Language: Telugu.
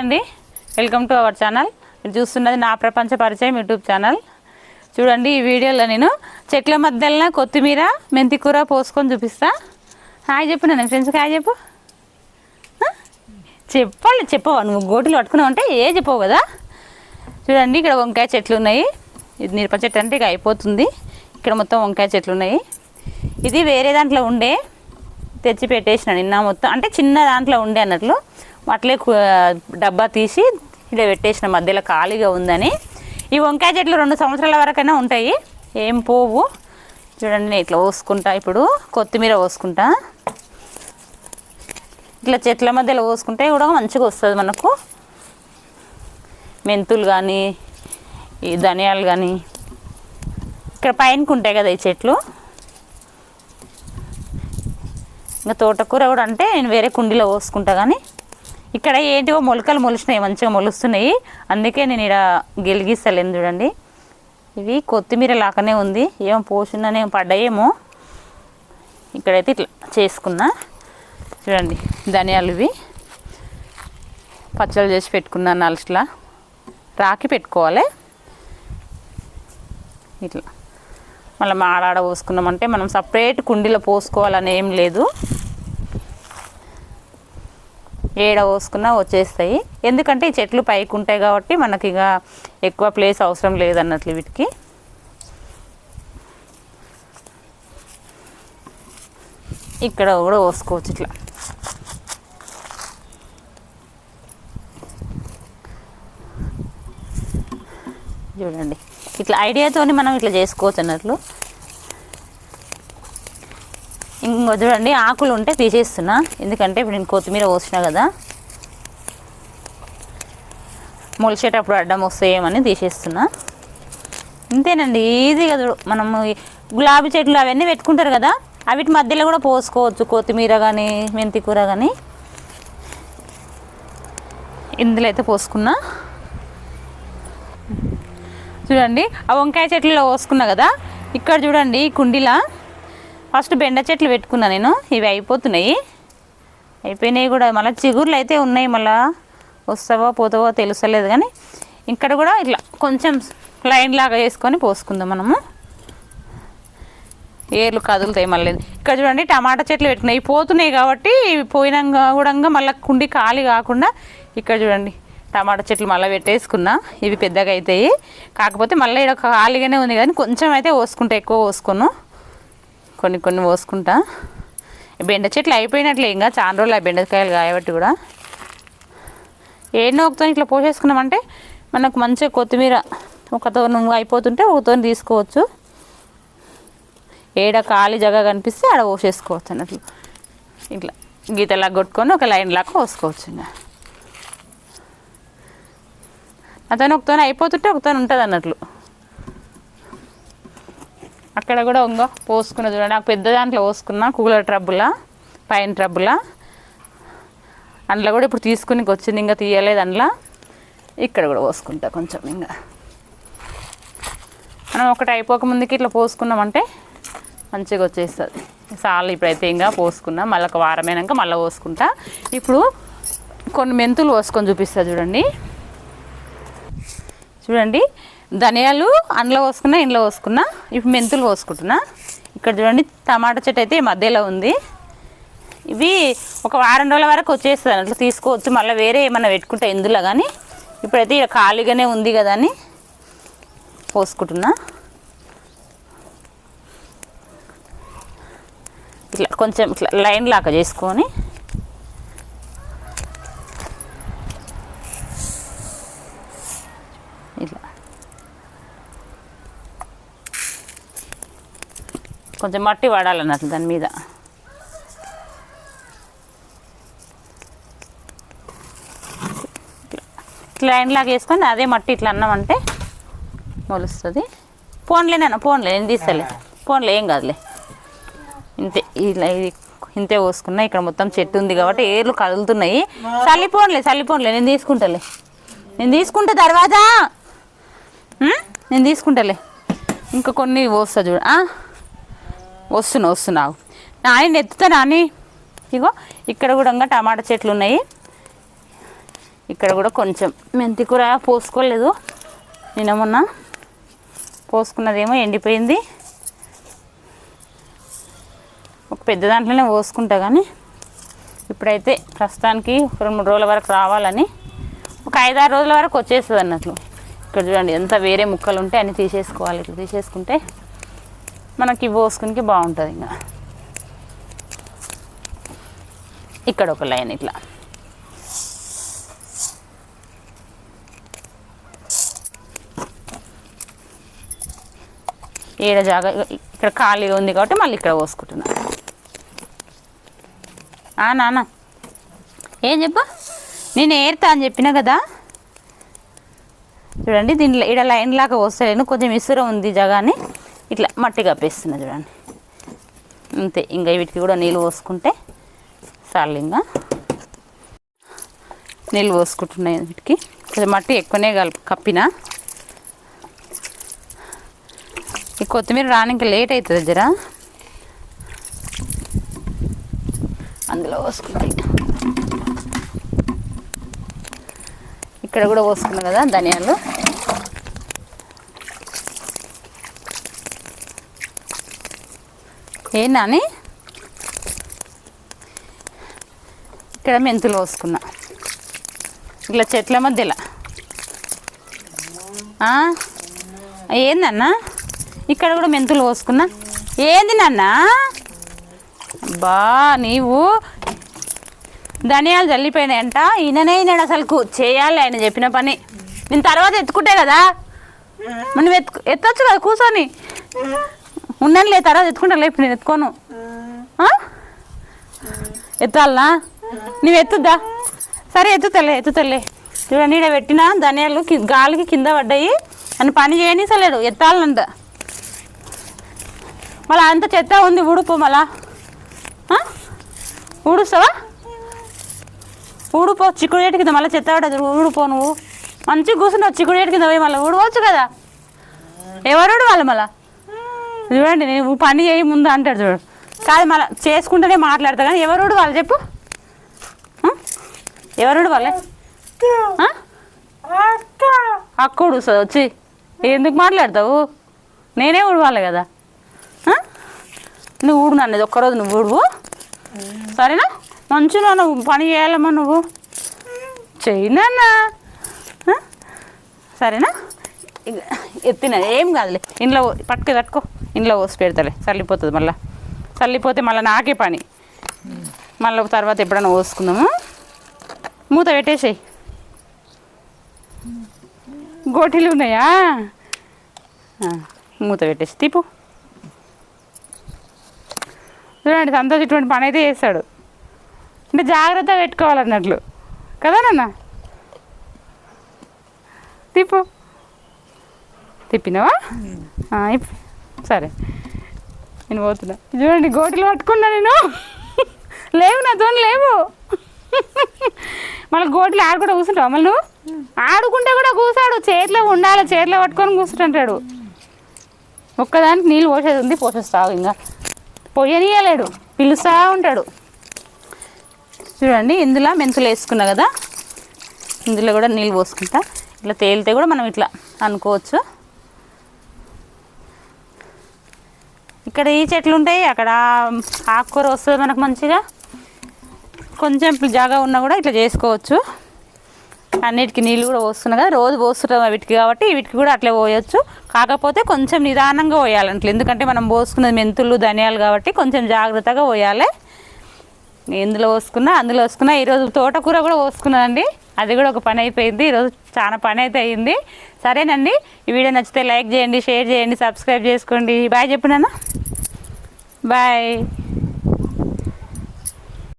అండి. వెల్కమ్ టు అవర్ ఛానల్ మీరు చూస్తున్నది నా ప్రపంచ పరిచయం యూట్యూబ్ ఛానల్ చూడండి ఈ వీడియోలో నేను చెట్ల మధ్యలో కొత్తిమీర మెంతికూర పోసుకొని చూపిస్తా. హాయ్ చెప్పు నేను ఫ్రెండ్స్కి హాయ్ చెప్పు. చెప్పాలి చెప్పవు? నువ్వు గోటులు పట్టుకున్నావు అంటే ఏ చెప్పవు కదా. చూడండి ఇక్కడ వంకాయ చెట్లు ఉన్నాయి. ఇది మిరప చెట్టు అంటే ఇక అయిపోతుంది. ఇక్కడ మొత్తం వంకాయ చెట్లు ఉన్నాయి. ఇది వేరే దాంట్లో ఉండే తెచ్చి పెట్టేసిన నిన్న మొత్తం. అంటే చిన్న దాంట్లో ఉండే అన్నట్లు. అట్లే డబ్బా తీసి ఇలా పెట్టేసిన మధ్యలో ఖాళీగా ఉందని. ఈ వంకాయ చెట్లు రెండు సంవత్సరాల వరకైనా ఉంటాయి. ఏం పోవు. చూడండి నేను ఇట్లా పోసుకుంటా. ఇప్పుడు కొత్తిమీర పోసుకుంటా. ఇట్లా చెట్ల మధ్యలో పోసుకుంటే కూడా మంచిగా వస్తుంది మనకు. మెంతులు కానీ ఈ ధనియాలు కానీ ఇక్కడ పైనకు ఉంటాయి కదా ఈ చెట్లు. ఇంకా తోటకూర కూడా అంటే నేను వేరే కుండీలో పోసుకుంటా కానీ ఇక్కడ ఏంటివో మొలకలు మొలిచినాయి మంచిగా మొలుస్తున్నాయి. అందుకే నేను ఇక్కడ గెలిగిస్తలేను చూడండి. ఇవి కొత్తిమీర లాగానే ఉంది. ఏం పోషణనే పడ్డాయేమో. ఇక్కడైతే ఇట్లా చేసుకున్నా. చూడండి ధనియాలు ఇవి. పచ్చళ్ళు చేసి పెట్టుకున్నాను నలుసులా. రాకి పెట్టుకోవాలి. ఇట్లా. మళ్ళీ మాడాడ పోసుకున్నామంటే మనం సపరేట్ కుండీలో పోసుకోవాలని ఏం లేదు. ఏడ పోసుకున్నా వచ్చేస్తాయి. ఎందుకంటే ఈ చెట్లు పైకి ఉంటాయి కాబట్టి మనకి ఇక ఎక్కువ ప్లేస్ అవసరం లేదన్నట్లు వీటికి. ఇక్కడ కూడా పోసుకోవచ్చు ఇట్లా. చూడండి. ఇట్లా ఐడియాతోని మనం ఇట్లా చేసుకోవచ్చు అన్నట్లు. ఇంకో చూడండి ఆకులు ఉంటే తీసేస్తున్నా. ఎందుకంటే ఇప్పుడు నేను కొత్తిమీర పోసిన కదా. మొలిచేటప్పుడు అడ్డం వస్తాయేమని తీసేస్తున్నా. ఇంతేనండి ఈజీగా చూడు. మనము గులాబీ చెట్లు అవన్నీ పెట్టుకుంటారు కదా అవిటి మధ్యలో కూడా పోసుకోవచ్చు కొత్తిమీర కానీ మెంతి కూర కానీ ఇందులో అయితే పోసుకున్నా. చూడండి ఆ వంకాయ చెట్లలో పోసుకున్నా కదా. ఇక్కడ చూడండి కుండీలా ఫస్ట్ బెండ చెట్లు పెట్టుకున్నా నేను. ఇవి అయిపోతున్నాయి. అయిపోయినాయి కూడా. మళ్ళీ చిగుర్లు అయితే ఉన్నాయి. మళ్ళీ వస్తావో పోతావో తెలుస్తలేదు కానీ ఇక్కడ కూడా ఇట్లా కొంచెం లైన్ లాగా వేసుకొని పోసుకుందాం మనము. ఏర్లు కదులుతాయి మళ్ళీ. ఇక్కడ చూడండి టమాటా చెట్లు పెట్టుకున్నాయి. పోతున్నాయి కాబట్టి ఇవి పోయినాక కూడా మళ్ళీ కుండి ఖాళీ కాకుండా ఇక్కడ చూడండి టమాటా చెట్లు మళ్ళీ పెట్టేసుకున్నా. ఇవి పెద్దగా అవుతాయి. కాకపోతే మళ్ళీ ఇక్కడ ఖాళీగానే ఉంది కానీ కొంచెం అయితే పోసుకుంటా. ఎక్కువ పోసుకున్నాను కొన్ని కొన్ని పోసుకుంటా. బెండ చెట్లు అయిపోయినట్లే ఇంకా చాలా రోజులు ఆ బెండకాయలు కాయబట్టి కూడా. ఏడనో ఒకతో ఇట్లా పోసేసుకున్నామంటే మనకు మంచిగా కొత్తిమీర ఒకతో నువ్వు అయిపోతుంటే ఒకతో తీసుకోవచ్చు. ఏడ ఖాళీ జగ కనిపిస్తే ఆడ పోసేసుకోవచ్చు అన్నట్లు. ఇట్లా గీతలా కొట్టుకొని ఒక లైన్ లాగా పోసుకోవచ్చు ఇంకా. అతను ఒకతో అయిపోతుంటే ఒకతో ఉంటుంది అన్నట్లు అక్కడ కూడా ఇంకో పోసుకున్న చూడండి. నాకు పెద్ద దాంట్లో పోసుకున్నా కూలర్ ట్రబ్బులా పైన ట్రబ్బులా. అందులో కూడా ఇప్పుడు తీసుకుని వచ్చింది ఇంకా తీయలేదు అందులో. ఇక్కడ కూడా పోసుకుంటా కొంచెం ఇంకా. మనం ఒకటి అయిపోక ముందుకి ఇట్లా పోసుకున్నామంటే మంచిగా వచ్చేస్తుంది. చాలు ఇప్పుడైతే ఇంకా పోసుకున్నా మళ్ళీ ఒక వారమైనాక మళ్ళీ పోసుకుంటా. ఇప్పుడు కొన్ని మెంతులు పోసుకొని చూపిస్తా చూడండి. చూడండి. ధనియాలు అందులో పోసుకున్నా ఇంట్లో పోసుకున్నా ఇప్పుడు మెంతులు పోసుకుంటున్నా. ఇక్కడ చూడండి టమాటా చెట్టు అయితే మధ్యలో ఉంది. ఇవి ఒక వారం రోజుల వరకు వచ్చేస్తుంది అట్లా తీసుకోవచ్చు. మళ్ళీ వేరే ఏమైనా పెట్టుకుంటా ఇందులో కానీ ఇప్పుడైతే ఇక ఖాళీగానే ఉంది కదా అని పోసుకుంటున్నా. ఇట్లా కొంచెం ఇట్లా లైన్ లాగా చేసుకొని కొంచెం మట్టి వాడాలన్నట్లు దాని మీద. ఇట్లా లాగా వేసుకొని అదే మట్టి ఇట్లా అన్నామంటే మొలుస్తుంది. పోన్లే నాన్న పోన్లే నేను తీస్తలే. పోన్లే ఏం కాదులే. ఇంతే ఇలా ఇది ఇంతే పోసుకున్నా ఇక్కడ మొత్తం చెట్టు ఉంది కాబట్టి ఏర్లు కదులుతున్నాయి. చల్లిపోన్లే చల్లిపోన్లే నేను తీసుకుంటాలే. నేను తీసుకుంటా తర్వాత? నేను తీసుకుంటాలే. ఇంకా కొన్ని పోస్తా చూడ? వస్తున్నా వస్తున్నావు నాని ఎత్తుతా నాని. ఇగో ఇక్కడ కూడా ఇంకా టమాటా చెట్లు ఉన్నాయి. ఇక్కడ కూడా కొంచెం మెంతి కూర పోసుకోలేదు. నిన్న మొన్న పోసుకున్నదేమో ఎండిపోయింది. ఒక పెద్ద దాంట్లోనే పోసుకుంటా కానీ ఇప్పుడైతే ప్రస్తుతానికి ఒక రెండు మూడు రోజుల వరకు రావాలని ఒక ఐదారు రోజుల వరకు వచ్చేస్తుంది అన్నట్లు. ఇక్కడ చూడండి ఎంత వేరే ముక్కలు ఉంటే అన్నీ తీసేసుకోవాలి. ఇట్లా తీసేసుకుంటే మనకి పోసుకునికి బాగుంటుంది ఇంకా. ఇక్కడ ఒక లైన్ ఇట్లా. ఏడ జాగా ఇక్కడ ఖాళీగా ఉంది కాబట్టి మళ్ళీ ఇక్కడ పోసుకుంటున్నా. ఆ నాన్న. ఏం చెప్పు? నేను ఏరుతా అని చెప్పినా కదా? చూడండి దీంట్లో ఇక్కడ లైన్ లాగా వస్తలేను కొంచెం ఇసుర ఉంది జగాని? ఇట్లా మట్టి కప్పేస్తున్నా చూడండి. అంతే ఇంకా వీటికి కూడా నీళ్ళు పోసుకుంటే చాలు ఇంకా. నీళ్ళు పోసుకుంటున్నాయి వీటికి. కొంచెం మట్టి ఎక్కువనే కలుపు కప్పిన. ఈ కొత్తిమీర రానికి లేట్ అవుతుంది జరా. అందులో పోసుకుంటాయి ఇక్కడ కూడా పోసుకున్నాం కదా ధనియాలు. ఏ నాని ఇక్కడ మెంతులు పోసుకున్నా ఇట్లా చెట్ల మధ్యలో. ఆ? ఏందన్నా? ఇక్కడ కూడా మెంతులు పోసుకున్నా ఏంది నాన్న? బా నీవు ధనియాలు చల్లిపోయినాయంట. ఈయననే ఈయన అసలు చేయాలి ఆయన చెప్పిన పని. నేను తర్వాత ఎత్తుకుంటే కదా? మనం ఎత్తు ఎత్తొచ్చు కదా కూర్చొని? ఉన్నానులే తర్వాత ఎత్తుకుంటా ఇప్పుడు నేను ఎత్తుకోను? ఎత్తాలనా నువ్వు ఎత్తుద్దా? సరే ఎత్తుతలే ఎత్తుతలే. చూడండి ఈడ పెట్టిన ధనియాలు గాలికి కింద పడ్డాయి. అని పని చేయనిసలేడు ఎత్తాలంట. మళ్ళీ అంత చెత్త ఉంది ఊడుపు మళ్ళా? ఊడుస్తావా? ఊడిపో చిక్కుడు కింద మళ్ళీ చెత్త పడదు ఊడిపో నువ్వు. మంచిగా కూర్చుంటావు చిక్కుడు కింద పోయి మళ్ళీ ఊడవచ్చు కదా. ఎవరు వాళ్ళు మళ్ళా? చూడండి నేను పని చేయి ముందు అంటాడు చూడు. కాదు మళ్ళీ చేసుకుంటేనే మాట్లాడతా కానీ ఎవరు వాళ్ళు చెప్పు. ఆ? ఎవరు వాళ్ళే? అక్కడు అక్క ఉడుస్తుంది వచ్చి ఎందుకు మాట్లాడతావు? నేనే ఊడవాలి కదా. నువ్వు ఊడు నన్ను ఒక్కరోజు నువ్వు ఊడువు. సరేనా? మంచిగా నువ్వు పని చేయాలమ్మా నువ్వు. చేయనన్నా సరేనా? ఎత్తిన ఏం కాదులే. ఇంట్లో పట్టుకు తట్టుకో. ఇంట్లో పోసి పెడతలే. చల్లిపోతుంది మళ్ళీ. చల్లిపోతే మళ్ళీ నాకే పని. మళ్ళీ తర్వాత ఎప్పుడైనా పోసుకుందాము? మూత పెట్టేసేయి. గోటీలు ఉన్నాయా? మూత పెట్టేసి తీపు చూడండి సంతోష్ ఇటువంటి పని అయితే చేస్తాడు. అంటే జాగ్రత్త పెట్టుకోవాలన్నట్లు. కదా నాన్న? తిప్పు. తిప్పినావా? సరే. నేను పోతున్నా. చూడండి గోటిలు పట్టుకున్నా నేను. లేవు నాతో లేవు. మళ్ళీ గోటిలు ఆడుకుంటూ కూర్చుంటావు మళ్ళీ నువ్వు? ఆడుకుంటే కూడా కూర్చాడు చేతిలో ఉండాలి చేతిలో పట్టుకొని కూర్చుంటాడు ఒక్కదానికి నీళ్ళు పోసేది ఉంది పోసేస్తావు ఇంకా. పొయ్యనీయలేడు పిలుస్తూ ఉంటాడు. చూడండి ఇందులో మెంతులు వేసుకున్నా కదా? ఇందులో కూడా నీళ్ళు పోసుకుంటా. ఇట్లా తేలితే కూడా మనం ఇట్లా అనుకోవచ్చు. ఇక్కడ ఈ చెట్లు ఉంటాయి అక్కడ ఆకుకూర వస్తుంది మనకు మంచిగా. కొంచెం జాగా ఉన్నా కూడా ఇట్లా చేసుకోవచ్చు. అన్నిటికీ నీళ్ళు కూడా పోస్తున్నాయి కదా రోజు పోస్తున్నాం వీటికి కాబట్టి వీటికి కూడా అట్లే పోయొచ్చు. కాకపోతే కొంచెం నిదానంగా పోయాలంటే ఎందుకంటే మనం పోసుకున్నది మెంతులు ధనియాలు కాబట్టి కొంచెం జాగ్రత్తగా పోయాలి. ఎందులో పోసుకున్నా అందులో పోసుకున్నా. ఈరోజు తోటకూర కూడా పోసుకున్నానండి. అది కూడా ఒక పని అయిపోయింది. ఈరోజు చాలా పని అయితే అయింది. సరేనండి. ఈ వీడియో నచ్చితే లైక్ చేయండి షేర్ చేయండి సబ్స్క్రైబ్ చేసుకోండి. బాయ్ చెప్పు నాన్న. బాయ్